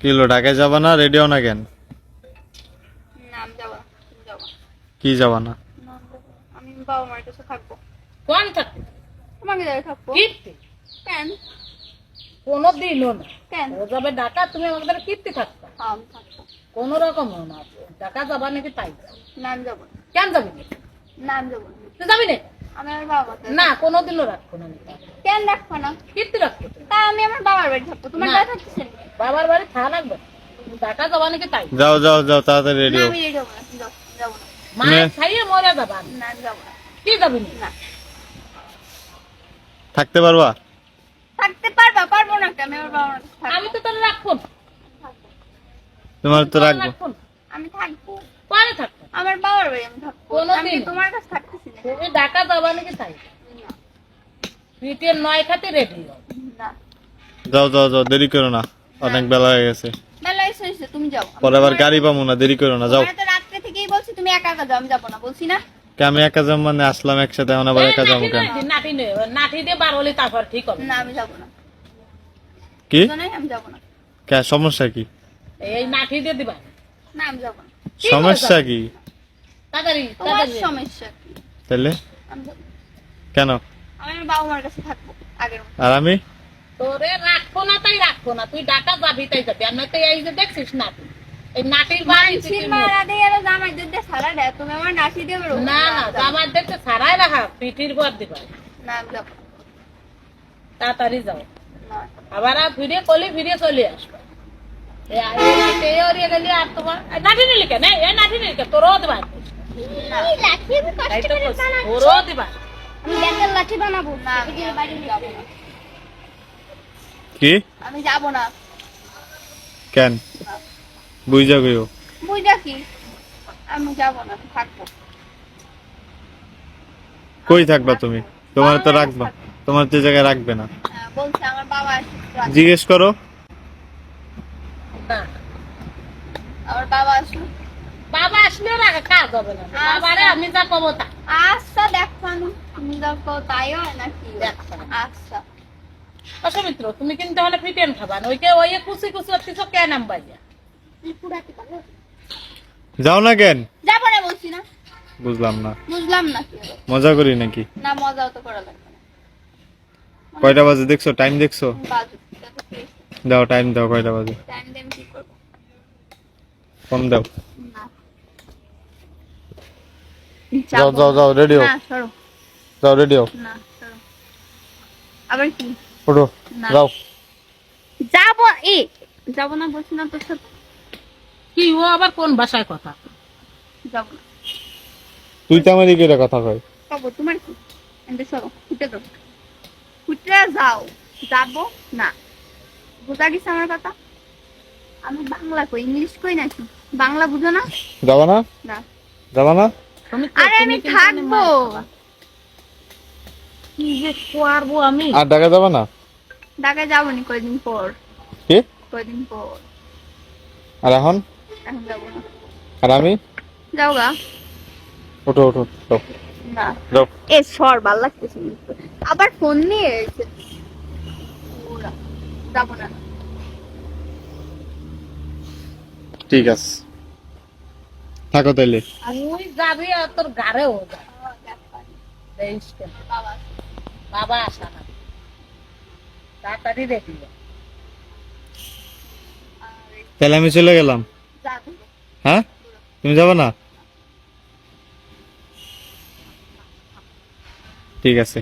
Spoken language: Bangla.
কিলো ঢাকায় যাবা না রেডিও না কেন? যাব কি যাবা না? আমি যাব বাবা মার কাছে থাকব। কোন থাকবে? তোমাকে যাই থাকব। কীর্তি? কেন? কোনো দিনও না। কেন? ও যাবে ঢাকা তুমি আমাদের কীর্তি থাকবে? হ্যাঁ, আমি থাকব। কোনো রকম না ঢাকা যাবা নাকি তাই। না আমি যাব না। কেন যাবি না আমি যাব তুই যাবি না আমি আমার বাবা না কোনোদিনও রাখব না। কেন রাখব না? কীর্তি রাখব তা। আমি আমার বাবার বাড়ি থাকব। তোমার থাকতেছেন বাবার বাড়ি ঢাকা যাবা নাকি তাই। যাও যাও যাও তাড়াতাড়ি না রেডিও আমি রেডি হব না। যাব না। মায়ের খাইয়ে মরে যাবা। না যাব না। কি যাবি না না। থাকতে পারবা? থাকতে পারবা পারব না আমি আমার তো তোর রাখব তোমার তো রাখব। রাখব আমি থাকব। পরে থাকব? আমার বাবার বাড়ি আমি থাকব। কোনোদিন? আমি তোমার কাছে থাকতেছি না। তুমি ঢাকা যাবা নাকি তাই? না, নয় খাতে রেডি। না। যাও যাও যাও দেরি করো না। অনেক বেলা হয়ে গেছে। বেলা এসে তুমি যাও। পরে আবার গাড়ি পাবো না দেরি করো না যাও। তো রাত্রে থেকেই বলছি তুমি একা একা যাও আমি যাব না বলছি না। আমি একা যাব মানে আসলাম একসাথে এখন আবার একা যাব কেন? নাটি নেই নাটি দিয়ে বার হলে তারপর ঠিক হবে। না আমি যাব না। কি? আমি যাব না। কে সমস্যা কি? এই দিয়ে দিবা। না আমি যাব না। সমস্যা কি? তাড়াতাড়ি তোমার সমস্যা কি? তাহলে? আমি কেন? আমি বাবা মার কাছে থাকব আগের আর আমি? তোরে রাখব না তাই রাখব না। তুই ডাকা যাবি তাই যাবি। আর নয়তো এই যে দেখছিস নাটি এই নাটির বাড়ি মারা দিয়ে এলো জামাই দিতে সারা দেয়। তুমি আমার নাসি দিয়ে না রাখা। পিঠির পর দিবা না আমি তাড়াতাড়ি যাও। আবার আর ফিরে চলে আসবে। আর তোমার নাঠি নিলি কেন? এই নাঠি নিলি কেন? তোরও দিবা তাই দিবা লাঠি বানাবো। না। না। কি? আমি যাব না। কেন? বুঝা গইও বুঝা কি? আমি যাব না থাকব। কই থাকবা তুমি? তোমার তো রাখবা। তোমার তো জায়গায় রাখবে না। হ্যাঁ, বলছে আমার বাবা জিজ্ঞেস করো। আমার বাবা আসুক। বাবা আসলেও রাখা কাজ হবে না। বাবারে আমি যা কবো তা। আচ্ছা তাই হয় নাকি। আচ্ছা। অসমিত্র তুমি কিন্তু হলে ফিটেন খাবা ওইকে ওই কুচি কুচি কিছু কে নাম বাইয়া যাও না কেন? যাব না বলছি না। বুঝলাম না। বুঝলাম না মজা করি নাকি? না মজাও তো করা লাগবে কয়টা বাজে দেখছ? টাইম দেখছ? বাজু দাও টাইম দাও কয়টা বাজে? Time দিয়ে আমি কি করব? ফোন দাও। যাও যাও যাও রেডি হও। না সরো। যাও রেডি হও। না আবার কি? ওঠো। যাও। যাব এ যাব না বলছি না তোর সাথে। কি ও আবার কোন ভাষায় কথা? যাব না। তুই তো আমার দিকে কথা কয়। যাব তোমার কি? সরো দাও ফুটে যাও যাব না। বোঝা গেছে আমার কথা? আমি বাংলা কই ইংলিশ কই নাকি? বাংলা বুঝো না? যাবা না? না। যাবা না? আরে তুমি আমি থাকব। মার খাবা। কি যে করব আমি? আর ঢাকা যাবা না? ঢাকায় যাব নি কয়দিন পর? কি? কয়দিন পর? আর এখন? এখন যাব না। আর আমি? যাও গা। ওঠো ওঠো যাও। না। যাও। এ সর ভালো লাগতেছে আবার ফোন নিয়ে যাব না। ঠিক আছে। থাকো তাইলে। তুই যাবি আর তোর গাড়েও যা। বাবা আসা না। তাড়াতাড়ি দেখি। তাহলে আমি চলে গেলাম। হ্যাঁ? তুমি যাবে না? ঠিক আছে।